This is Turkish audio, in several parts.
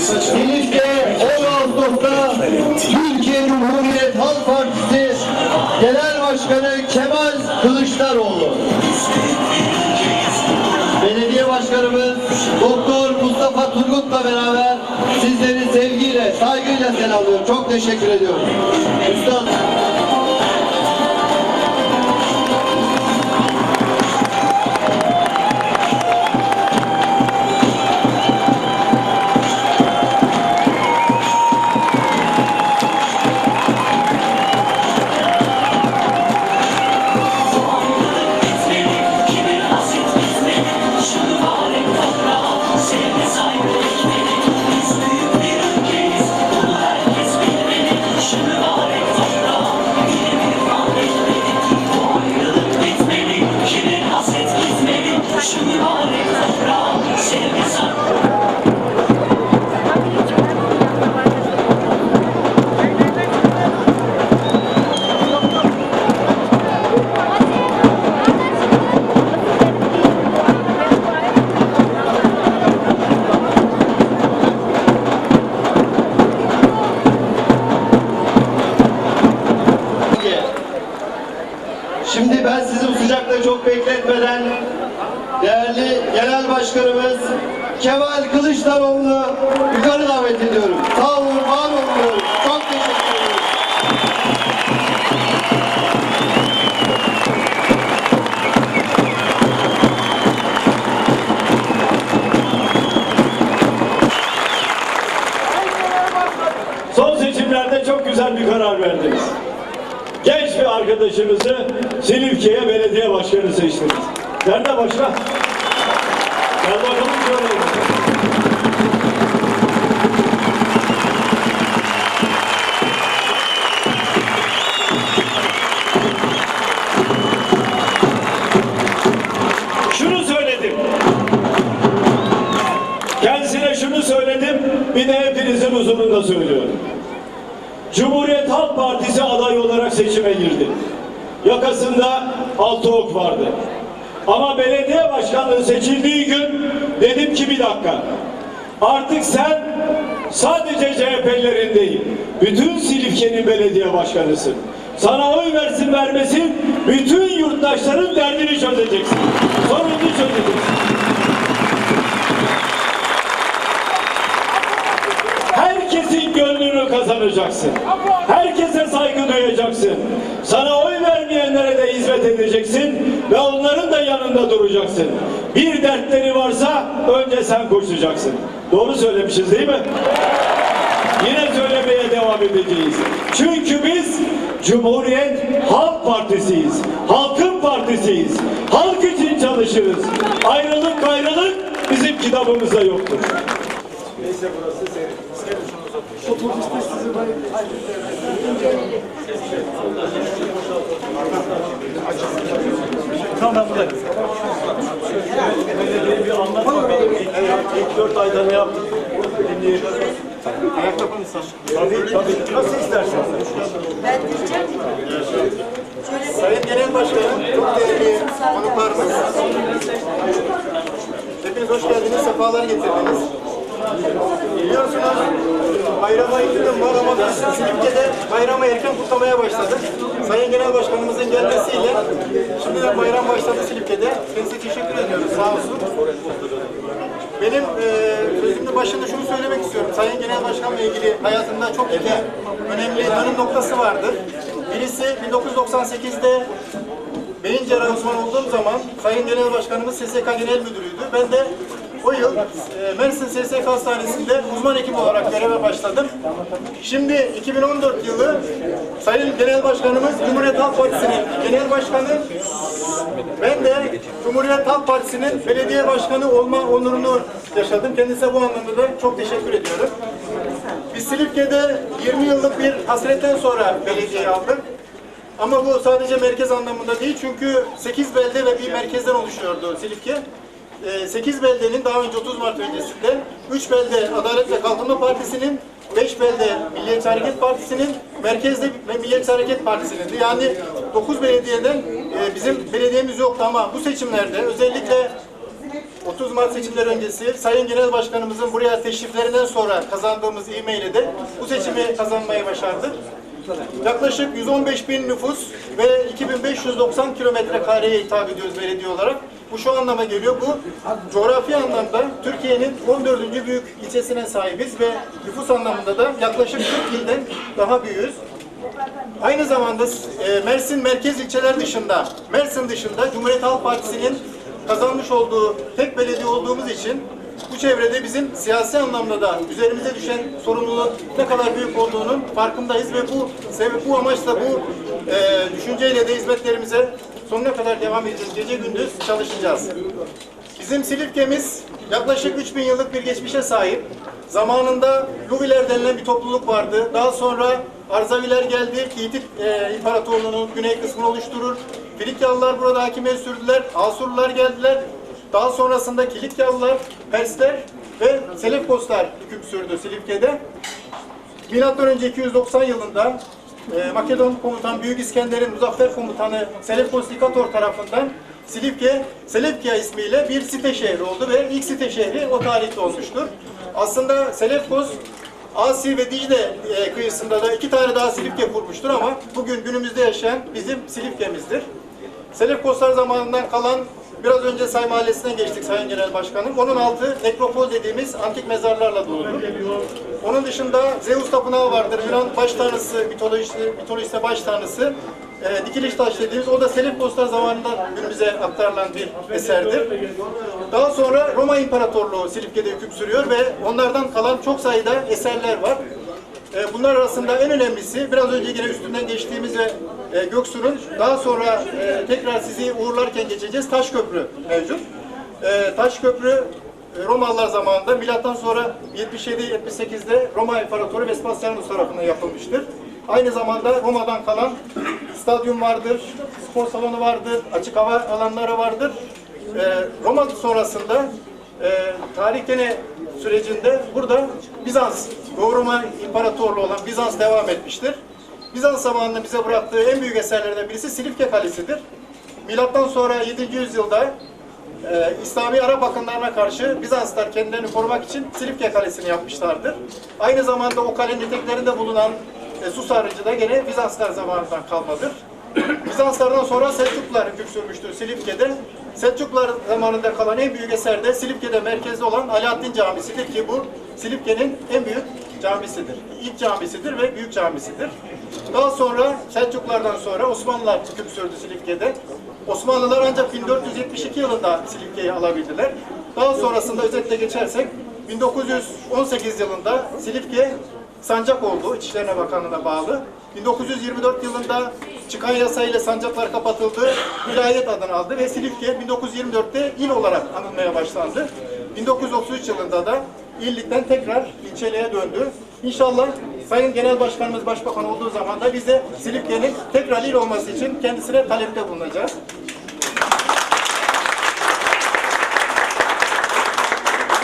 Silifke 10 Ağustos'ta Türkiye Cumhuriyet Halk Partisi Genel Başkanı Kemal Kılıçdaroğlu. Belediye Başkanımız Doktor Mustafa Turgut'la beraber sizleri sevgiyle, saygıyla selamlıyorum. Çok teşekkür ediyorum. Üstad. Kemal Kılıçdaroğlu'nu yukarı davet ediyorum. Sağ olun, var olun. Çok teşekkür ederim. Son seçimlerde çok güzel bir karar verdiniz. Genç bir arkadaşımızı Silifke'ye belediye başkanı seçtiniz. Nerede başkan? Ama belediye başkanlığı seçildiği gün dedim ki bir dakika. Artık sen sadece CHP'lerin değil, bütün Silifke'nin belediye başkanısın. Sana oy versin vermesin, bütün yurttaşların derdini çözeceksin. Sorunu çözeceksin. Herkesin gönlünü kazanacaksın. Herkese saygı duyacaksın. Sana oy vermeyenlere de hizmet edeceksin ve onların da yanında duracaksın. Bir dertleri varsa önce sen koşacaksın. Doğru söylemişiz değil mi? Yine söylemeye devam edeceğiz. Çünkü biz Cumhuriyet Halk Partisiyiz. Halkın partisiyiz. Halk için çalışırız. Ayrılık gayrılık bizim kitabımızda yoktur. Tamam ben buradayım. İlk, dört ayda ne yaptık? Dinleyelim. Ayakta konuşsan. Tabii tabii. Nasıl istersen. Ben diyeceğim. Sayın Genel Başkanım, çok değerli konuklarımız. Hepiniz hoş geldiniz, sefalar getirdiniz. Biliyorsunuz bayrama iki gün var ama biz Silifke'de bayramı erken kutlamaya başladık. Sayın Genel Başkanımızın gelmesiyle şimdi de bayram başladı Silifke'de. Kendisine teşekkür ediyoruz, sağ olsun. Benim e, sözümün başında şunu söylemek istiyorum. Sayın Genel Başkan'la ilgili hayatımda çok iki önemli dönüm noktası vardır. Birisi 1998'de beyin cerrahı uzmanı olduğum zaman Sayın Genel Başkanımız SSK Genel Müdürü'ydü. Ben de o yıl e, Mersin SSK Hastanesi'nde uzman hekim olarak göreve başladım. Şimdi 2014 yılı Sayın Genel Başkanımız Cumhuriyet Halk Partisi'nin Genel Başkanı ben de Cumhuriyet Halk Partisi'nin belediye başkanı olma onurunu yaşadım. Kendisine bu anlamda da çok teşekkür ediyorum. Biz Silifke'de 20 yıllık bir hasretten sonra belediyeyi aldık. Ama bu sadece merkez anlamında değil çünkü 8 belde ve bir merkezden oluşuyordu Silifke. 8 beldenin daha önce 30 Mart öncesinde 3 belde Adalet ve Kalkınma Partisi'nin 5 belde Milliyetçi Hareket Partisi'nin merkezde ve Milliyetçi Hareket Partisi'nin yani 9 belediyeden e, bizim belediyemiz yoktu ama bu seçimlerde özellikle 30 Mart seçimleri öncesi Sayın Genel Başkanımızın buraya teşriflerinden sonra kazandığımız e-mail ile bu seçimi kazanmayı başardık. Yaklaşık 115 bin nüfus ve 2590 kilometre kareye hitap ediyoruz belediye olarak. Bu şu anlama geliyor. Bu coğrafi anlamda Türkiye'nin 14. büyük ilçesine sahibiz ve nüfus anlamında da yaklaşık 40 ilden daha büyüğüz. Aynı zamanda e, Mersin merkez ilçeler dışında, Mersin dışında Cumhuriyet Halk Partisi'nin kazanmış olduğu tek belediye olduğumuz için bu çevrede bizim siyasi anlamda da üzerimize düşen sorumluluğun ne kadar büyük olduğunun farkındayız ve bu sebep bu amaçla bu e, düşünceyle de hizmetlerimize sonuna kadar devam edeceğiz. Gece gündüz çalışacağız. Bizim Silifke'miz yaklaşık 3000 yıllık bir geçmişe sahip. Zamanında Luviler denilen bir topluluk vardı. Daha sonra Arzaviler geldi. Hitit e, İmparatorluğu'nun güney kısmını oluşturur. Filikyalılar burada hakimiyet sürdüler. Asurlular geldiler. Daha sonrasında Kilikyalılar, Persler ve Selefkoslar hüküm sürdü Silifke'de. Milattan önce 290 yılında e, Makedon komutan Büyük İskender'in muzaffer komutanı Selefkos Nikator tarafından Silifke, Selefkia ismiyle bir site şehri oldu ve ilk site şehri o tarihte olmuştur. Aslında Selefkos Asi ve Dicle e, kıyısında da iki tane daha Silifke kurmuştur ama bugün günümüzde yaşayan bizim Silifke'mizdir. Selefkoslar zamanından kalan biraz önce Say Mahallesi'nden geçtik Sayın Genel Başkanım. Onun altı nekropol dediğimiz antik mezarlarla doludur. Onun dışında Zeus Tapınağı vardır. Yunan baş tanrısı, mitolojisi, mitolojide baş tanrısı. E, dikiliş taş dediğimiz, o da Selefkoslar zamanından günümüze aktarılan bir eserdir. Daha sonra Roma İmparatorluğu Silifke'de hüküm sürüyor ve onlardan kalan çok sayıda eserler var. E, Bunlar arasında en önemlisi biraz önce yine üstünden geçtiğimiz ve e, Göksu'nun daha sonra e, tekrar sizi uğurlarken geçeceğiz Taş Köprü mevcut. E, Taş Köprü e, Romalılar zamanında milattan sonra 77-78'de Roma İmparatoru Vespasianus tarafından yapılmıştır. Aynı zamanda Roma'dan kalan stadyum vardır, spor salonu vardır, açık hava alanları vardır. E, Roma sonrasında e, tarih sürecinde burada Bizans, Doğu Roma İmparatorluğu olan Bizans devam etmiştir. Bizans zamanında bize bıraktığı en büyük eserlerden birisi Silifke Kalesi'dir. Milattan sonra 7. yüzyılda e, İslami Arap akınlarına karşı Bizanslar kendilerini korumak için Silifke Kalesi'ni yapmışlardır. Aynı zamanda o kalenin eteklerinde bulunan e, su sarıcı da gene Bizanslar zamanından kalmadır. Bizanslardan sonra Selçuklular hüküm sürmüştür Silifke'de. Selçuklular zamanında kalan en büyük eser de Silifke'de merkezde olan Alaaddin Camisi'dir ki bu Silifke'nin en büyük camisidir. İlk camisidir ve büyük camisidir. Daha sonra Selçuklulardan sonra Osmanlılar hüküm sürdü Silifke'de. Osmanlılar ancak 1472 yılında Silifke'yi alabildiler. Daha sonrasında özetle geçersek 1918 yılında Silifke sancak oldu, İçişlerine Bakanlığı'na bağlı. 1924 yılında çıkan yasayla sancaklar kapatıldı, vilayet adını aldı ve Silifke 1924'te il olarak anılmaya başlandı. 1933 yılında da illikten tekrar ilçeliğe döndü. İnşallah Sayın Genel Başkanımız Başbakan olduğu zaman da biz de Silifke'nin tekrar il olması için kendisine talepte bulunacağız.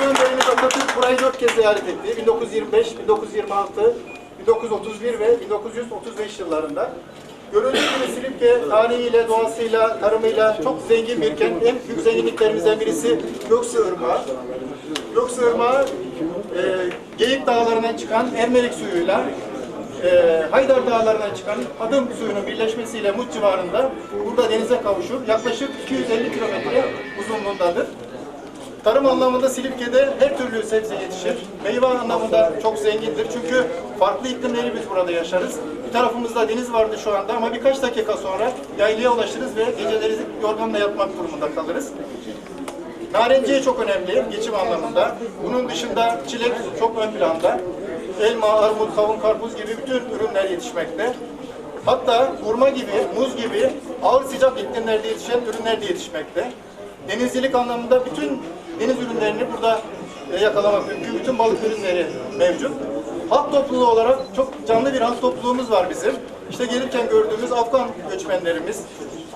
Önderimiz Atatürk burayı dört kez ziyaret etti. 1925, 1926, 1931 ve 1935 yıllarında. Görüldüğü gibi Silifke tarihiyle, doğasıyla, tarımıyla çok zengin bir kent. En büyük zenginliklerimizden birisi Göksu Irmağı. Göksu Irmağı e, Geyik Dağları'ndan çıkan Ermelik suyuyla e, Haydar Dağları'ndan çıkan Adım suyunun birleşmesiyle Mut civarında burada denize kavuşur. Yaklaşık 250 kilometre uzunluğundadır. Tarım anlamında Silifke'de her türlü sebze yetişir. Meyve anlamında çok zengindir. Çünkü farklı iklimleri biz burada yaşarız. Bir tarafımızda deniz vardı şu anda ama birkaç dakika sonra yaylaya ulaşırız ve geceleri yorganla yatmak durumunda kalırız. Narenciye çok önemli geçim anlamında. Bunun dışında çilek çok ön planda. Elma, armut, kavun, karpuz gibi bütün ürünler yetişmekte. Hatta hurma gibi, muz gibi ağır sıcak iklimlerde yetişen ürünler de yetişmekte. Denizcilik anlamında bütün deniz ürünlerini burada e, yakalamak mümkün. Bütün balık ürünleri mevcut. Halk topluluğu olarak çok canlı bir halk topluluğumuz var bizim. İşte gelirken gördüğümüz Afgan göçmenlerimiz,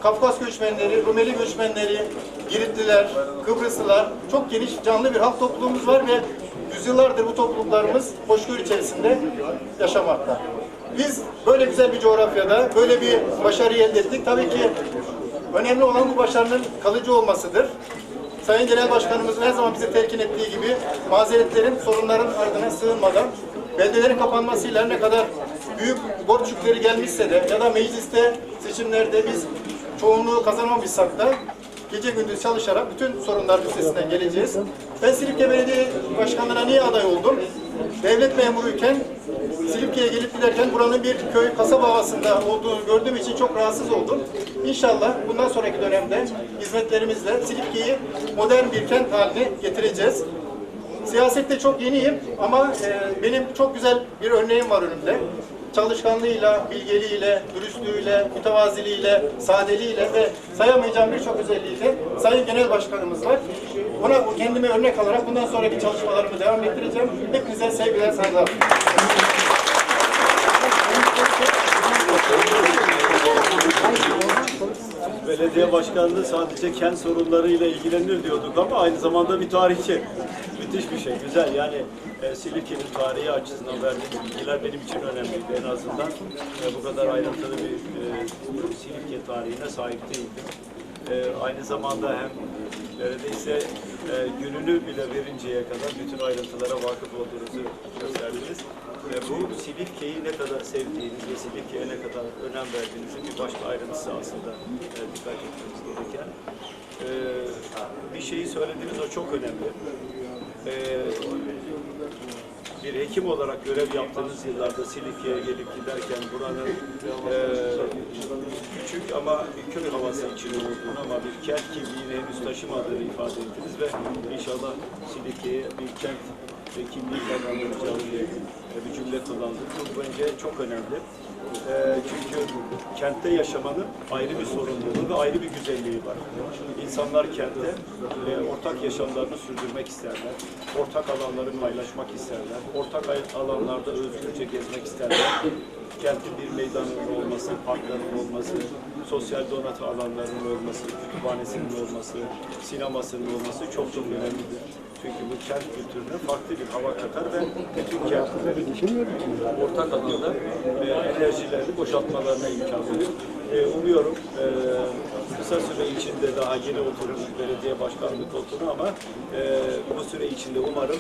Kafkas göçmenleri, Rumeli göçmenleri, Giritliler, Kıbrıslılar çok geniş canlı bir halk topluluğumuz var ve yüzyıllardır bu topluluklarımız hoşgörü içerisinde yaşamakta. Biz böyle güzel bir coğrafyada böyle bir başarı elde ettik. Tabii ki önemli olan bu başarının kalıcı olmasıdır. Sayın Genel Başkanımızın her zaman bize telkin ettiği gibi mazeretlerin, sorunların ardına sığınmadan beldelerin kapanmasıyla ne kadar büyük borç yükleri gelmişse de ya da mecliste seçimlerde biz çoğunluğu kazanamamışsak da gece gündüz çalışarak bütün sorunların üstesinden geleceğiz. Ben Silifke Belediye Başkanlığı'na niye aday oldum? Devlet memuruyken Silifke'ye gelip giderken buranın bir köy kasaba havasında olduğunu gördüğüm için çok rahatsız oldum. İnşallah bundan sonraki dönemde hizmetlerimizle Silifke'yi modern bir kent haline getireceğiz. Siyasette çok yeniyim ama e, benim çok güzel bir örneğim var önümde. Çalışkanlığıyla, bilgeliğiyle, dürüstlüğüyle, mütevaziliğiyle, sadeliğiyle ve sayamayacağım birçok özelliğiyle Sayın Genel Başkanımız var. Ona kendime örnek alarak bundan sonraki çalışmalarımı devam ettireceğim. Hepinize sevgiler, saygılar. Belediye başkanlığı sadece kent sorunlarıyla ilgilenir diyorduk ama aynı zamanda bir tarihçi. Müthiş bir şey, güzel. Yani e, Silifke'nin tarihi açısından verdiğim bilgiler benim için önemliydi. En azından e, bu kadar ayrıntılı bir e, Silifke tarihine sahip değildim. E, aynı zamanda hem neredeyse e, gününü bile verinceye kadar bütün ayrıntılara vakıf olduğunuzu gösterdiniz. E, bu Silifke'yi ne kadar sevdiğiniz ve Silifke'ye ne kadar önem verdiğinizin bir başka ayrıntısı aslında e, dikkat etmemiz gereken. E, bir şeyi söylediğiniz o çok önemli. E, bir hekim olarak görev yaptığınız yıllarda Silifke'ye gelip giderken buranın e, küçük ama köy havası içinde olduğunu ama bir kent kimliğini henüz taşımadığını ifade ettiniz ve inşallah Silifke'ye bir kent ve kimliği kazandıracağını diye e, bir cümle kullandık. Bu bence çok önemli. E, çünkü kentte yaşamanın ayrı bir sorumluluğu ve ayrı bir güzelliği var. İnsanlar kentte e, ortak yaşamlarını sürdürmek isterler. Ortak alanları paylaşmak isterler. Ortak alanlarda özgürce gezmek isterler. Kentin bir meydanının olması, parkların olması, sosyal donatı alanlarının olması, kütüphanesinin olması, sinemasının olması çok çok önemlidir. Çünkü bu kent kültürüne farklı bir hava katar ve bütün kentlerin ortak alanda e, enerjilerini boşaltmalarına imkan verir. E, umuyorum e, kısa süre içinde daha yeni oturmuş belediye başkanlık koltuğuna ama e, bu süre içinde umarım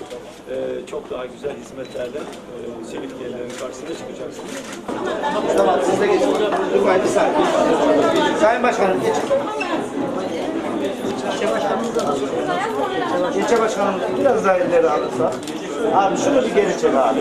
e, çok daha güzel hizmetlerle e, Silifkelilerin karşısına çıkacaksınız. Tamam siz de geçin. Lütfen bir saniye. Sayın Başkanım geçin. İlçe Başkanımız biraz daha ileri alırsa. Abi şunu bir geri çek abi.